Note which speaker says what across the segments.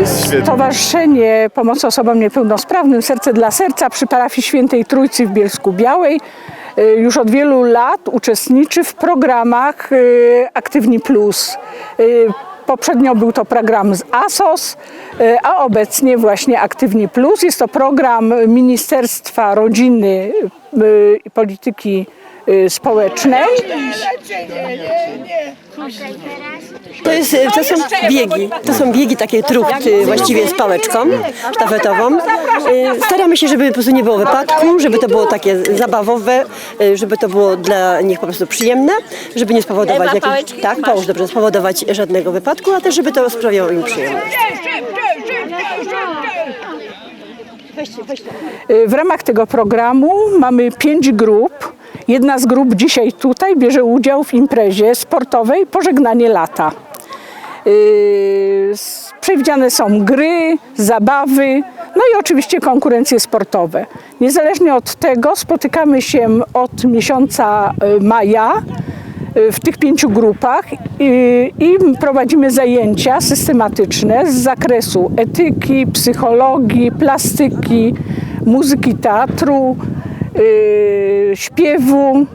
Speaker 1: Y, Stowarzyszenie Pomocy Osobom Niepełnosprawnym Serce dla Serca przy parafii Świętej Trójcy w Bielsku Białej y, już od wielu lat uczestniczy w programach y, Aktywni Plus. Y, Poprzednio był to program z ASOS, a obecnie właśnie Aktywni Plus. Jest to program Ministerstwa Rodziny i Polityki Społecznej.
Speaker 2: To, jest, to są biegi. To są biegi takie trupy właściwie z pałeczką sztafetową. Y, Staramy się, żeby po prostu nie było wypadku, żeby to było takie zabawowe, y, żeby to było dla nich po prostu przyjemne, żeby nie spowodować jakichś, tak, połóż dobrze, spowodować żadnego wypadku, a też żeby to sprawiało im przyjemność.
Speaker 1: Y, W ramach tego programu mamy pięć grup. Jedna z grup dzisiaj tutaj bierze udział w imprezie sportowej Pożegnanie lata. Y, s- Przewidziane są gry, zabawy, no i oczywiście konkurencje sportowe. Niezależnie od tego spotykamy się od miesiąca y, maja y, w tych pięciu grupach i, i prowadzimy zajęcia systematyczne z zakresu etyki, psychologii, plastyki, muzyki teatru, śpiewu.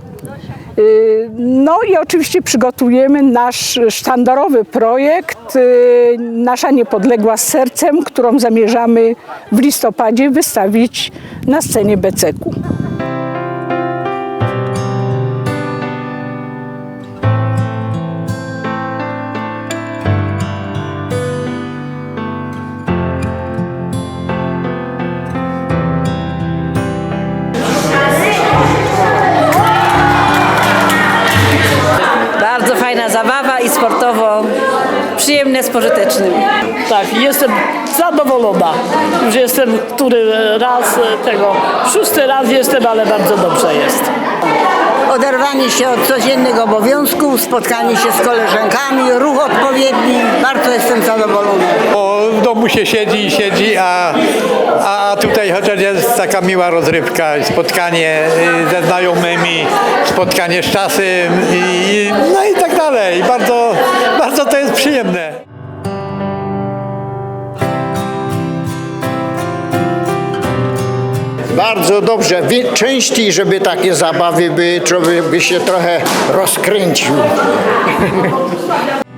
Speaker 1: Y, No i oczywiście przygotujemy nasz sztandarowy projekt y, Nasza Niepodległa z Sercem, którą zamierzamy w listopadzie wystawić na scenie Beceku.
Speaker 3: I sportowo przyjemne z pożytecznym.
Speaker 4: Tak, jestem zadowolona. Już jestem który raz e, tego, szósty raz jestem, ale bardzo dobrze jest.
Speaker 5: Oderwanie się od codziennych obowiązków, spotkanie się z koleżankami, ruch odpowiedni. Bardzo jestem zadowolona.
Speaker 6: Bo w domu się siedzi i siedzi, a, a tutaj chociaż jest taka miła rozrywka, spotkanie y, ze znajomymi, spotkanie z czasem i, i Bardzo
Speaker 7: dobrze. Częściej, żeby takie zabawy były, człowiek by się trochę rozkręcił.